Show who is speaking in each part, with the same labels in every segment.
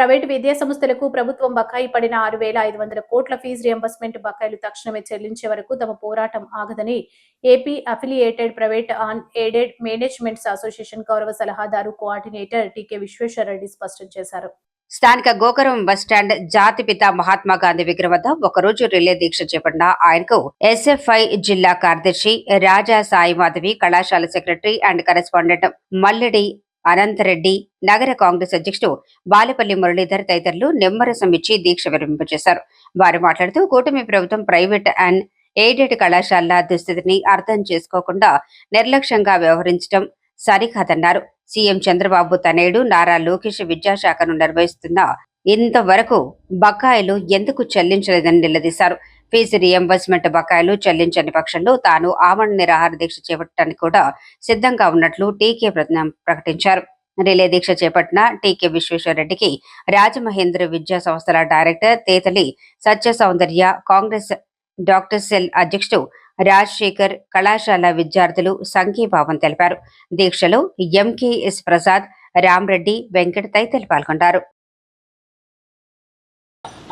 Speaker 1: Private విద్యా సంస్థలకు ప్రభుత్వం బకాయి పడిన ఆరు వేల ఐదు వందల కోట్ల ఫీజు రియంబర్స్మెంట్ బకాయిలు తక్షణమే చెల్లించే వరకు తమ పోరాటం ఆగదని AP affiliated private unaided managements association గౌరవ సలహాదారు కోఆర్డినేటర్ టీకే విశ్వేశ్వరరెడ్డి స్పష్టం చేశారు.
Speaker 2: స్థానిక గోకరం బస్టాండ్ జాతిపిత మహాత్మా గాంధీ విగ్రహం వద్ద ఒకరోజు రిలే దీక్ష చేపట్టిన ఆయనకు ఎస్ఎఫ్ఐ జిల్లా కార్యదర్శి రాజా సాయి మాధవి కళాశాల secretary and correspondent Malladi Ananthareddy నగర కాంగ్రెస్ అధ్యక్షుడు బాలపల్లి మురళీధర్ తదితరులు నిమ్మరసం ఇచ్చి దీక్ష విరమింపజేశారు వారు మాట్లాడుతూ కూటమి ప్రభుత్వం ప్రైవేట్ అండ్ ఎయిడెడ్ కళాశాలల దుస్థితిని అర్థం చేసుకోకుండా నిర్లక్ష్యంగా వ్యవహరించడం సరికాదన్నారు. సీఎం చంద్రబాబు తనేడు నారా లోకేష్ విద్యాశాఖను నిర్వహిస్తున్న ఇంతవరకు బకాయిలు ఎందుకు చెల్లించలేదని నిలదీశారు. ఫీజు రియంబర్స్మెంట్ బకాయిలు చెల్లించని పక్షంలో తాను ఆమరణ నిరాహార దీక్ష చేపట్టడానికి కూడా సిద్ధంగా ఉన్నట్లు టీకే ప్రజ్ఞ- ప్రకటించారు. రిలే దీక్ష చేపట్టిన టీకే విశ్వేశ్వరరెడ్డికి రాజమహేంద్ర విద్యా సంస్థల director Tetali Satya Soundarya Congress doctor cell అధ్యక్షుడు రాజశేఖర్ కళాశాల విద్యార్థులు సంఘీభావం తెలిపారు. దీక్షలో ఎంకేఎస్ ప్రసాద్ రామ్రెడ్డి వెంకట్ తదితరులు పాల్గొన్నారు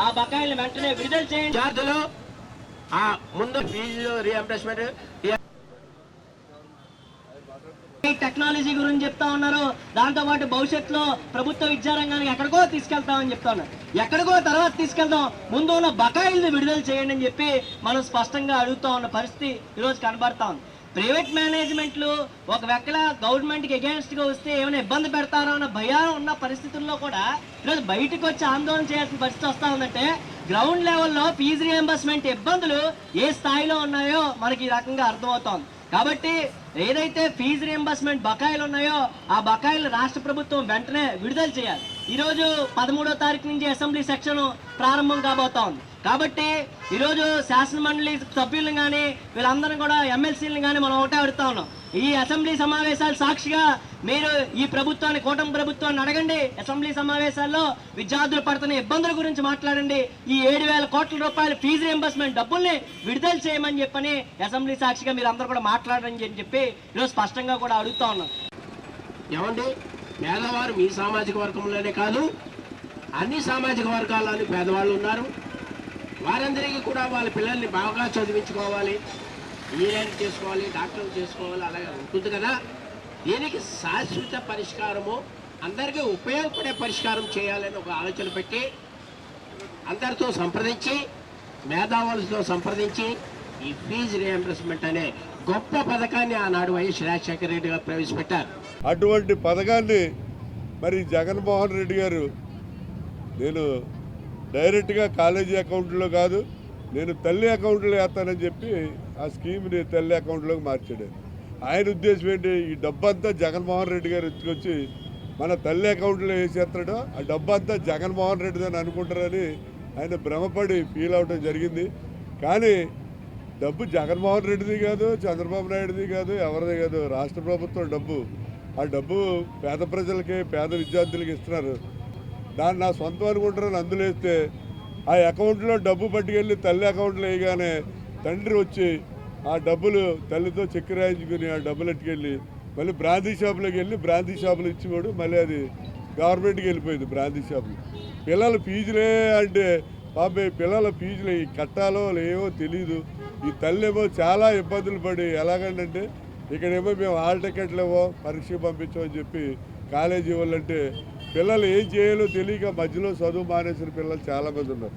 Speaker 3: ఆ బకాయిలు వెంటనే విడుదల చేయండి.
Speaker 4: ముందు ఫీజు రియంబర్స్మెంట్
Speaker 3: టెక్నాలజీ గురించి చెప్తా ఉన్నారు. దాంతో పాటు భవిష్యత్తులో ప్రభుత్వ విద్యారంగానికి ఎక్కడికో తీసుకెళ్తామని చెప్తా ఉన్నారు. ఎక్కడికో తర్వాత తీసుకెళ్తాం. ముందు ఉన్న బకాయిల్ని విడుదల చేయండి అని చెప్పి మనం స్పష్టంగా అడుగుతా ఉన్న పరిస్థితి ఈరోజు కనబడతా ఉంది. ప్రైవేట్ మేనేజ్మెంట్లు ఒక గవర్నమెంట్కి అగేన్స్ట్గా వస్తే ఏమైనా ఇబ్బంది పెడతారో అన్న భయం ఉన్న పరిస్థితుల్లో కూడా ఈరోజు బయటకు వచ్చి ఆందోళన చేయాల్సిన పరిస్థితి వస్తా ఉందంటే గ్రౌండ్ లెవెల్లో ఫీజు రియంబర్స్మెంట్ ఇబ్బందులు ఏ స్థాయిలో ఉన్నాయో మనకి ఈ రకంగా అర్థమవుతోంది. కాబట్టి ఏదైతే ఫీజు రియంబర్స్మెంట్ బకాయిలు ఉన్నాయో ఆ బకాయిలు రాష్ట్ర ప్రభుత్వం వెంటనే విడుదల చేయాలి. ఈరోజు పదమూడో తారీఖు నుంచి అసెంబ్లీ సెక్షన్ ప్రారంభం కాబోతా ఉంది కాబట్టి ఈరోజు శాసనమండలి సభ్యులను కానీ వీళ్ళందరం కూడా ఎమ్మెల్సీలను కానీ మనం ఒకటే అడుగుతా ఉన్నాం. ఈ అసెంబ్లీ సమావేశాలు సాక్షిగా మీరు ఈ ప్రభుత్వాన్ని కూటమి ప్రభుత్వాన్ని అడగండి. అసెంబ్లీ సమావేశాల్లో విద్యార్థులు పడుతున్న ఇబ్బందుల గురించి మాట్లాడండి. ఈ ఏడు వేల కోట్ల రూపాయల ఫీజు రియంబర్స్మెంట్ డబ్బుల్ని విడుదల చేయమని చెప్పని అసెంబ్లీ సాక్షిగా మీరు అందరూ కూడా మాట్లాడని అని చెప్పి ఈరోజు స్పష్టంగా కూడా అడుగుతా ఉన్నాం.
Speaker 4: ఏమండి? పేదవారు మీ సామాజిక వర్గంలోనే కాదు అన్ని సామాజిక వర్గాల్లోని పేదవాళ్ళు ఉన్నారు. వారందరికీ కూడా వాళ్ళ పిల్లల్ని బాగా చదివించుకోవాలి ఇంజనీరింగ్ చేసుకోవాలి డాక్టర్లు చేసుకోవాలి అలాగే ఉంటుంది కదా. దీనికి శాశ్వత పరిష్కారము అందరికీ ఉపయోగపడే పరిష్కారం చేయాలని ఒక ఆలోచన పెట్టి అందరితో సంప్రదించి మేధావులతో సంప్రదించి ఈ ఫీజు రియంబర్స్మెంట్ అనే గొప్ప పథకాన్ని ఆనాడు వైఎస్ రాజశేఖర రెడ్డి గారు ప్రవేశపెట్టారు.
Speaker 5: అటువంటి పథకాన్ని మరి జగన్మోహన్ రెడ్డి గారు నేను డైరెక్ట్గా కాలేజీ అకౌంట్లో కాదు నేను తల్లి అకౌంట్లో వేస్తానని చెప్పి ఆ స్కీమ్ని తల్లి అకౌంట్లోకి మార్చాడు. ఆయన ఉద్దేశం ఏంటి? ఈ డబ్బంతా జగన్మోహన్ రెడ్డి గారు ఎత్తుకొచ్చి మన తల్లి అకౌంట్లో వేసేస్తాడు ఆ డబ్బంతా జగన్మోహన్ రెడ్డిదని అని అనుకుంటారని ఆయన భ్రమపడి ఫీల్ అవడం జరిగింది. కానీ డబ్బు జగన్మోహన్ రెడ్డిది కాదు చంద్రబాబు నాయుడుది కాదు ఎవరిది కాదు రాష్ట్ర ప్రభుత్వం డబ్బు. ఆ డబ్బు పేద ప్రజలకి పేద విద్యార్థులకి ఇస్తున్నారు. దాన్ని నా సొంతం అనుకుంటారని అందులేస్తే ఆ అకౌంట్లో డబ్బు పట్టుకెళ్ళి తల్లి అకౌంట్లో వేయగానే తండ్రి వచ్చి ఆ డబ్బులు తల్లితో చెక్కు రాయించుకుని ఆ డబ్బులు ఎట్టుకెళ్ళి మళ్ళీ బ్రాందీ షాపులోకి వెళ్ళి బ్రాందీ షాపులు ఇచ్చివాడు మళ్ళీ అది గవర్నమెంట్కి వెళ్ళిపోయింది బ్రాందీ షాపులు. పిల్లలు ఫీజులే అంటే బాబాయ్ పిల్లల ఫీజులు కట్టాలో లేవో తెలీదు. ఈ తల్లేమో చాలా ఇబ్బందులు పడి ఎలాగంటే ఇక్కడేమో మేము హాల్ టికెట్లు ఏమో పరీక్ష పంపించామని చెప్పి కాలేజీ వాళ్ళంటే పిల్లలు ఏం చేయాలో తెలియక మధ్యలో చదువు మానేసిన పిల్లలు చాలామంది ఉన్నారు.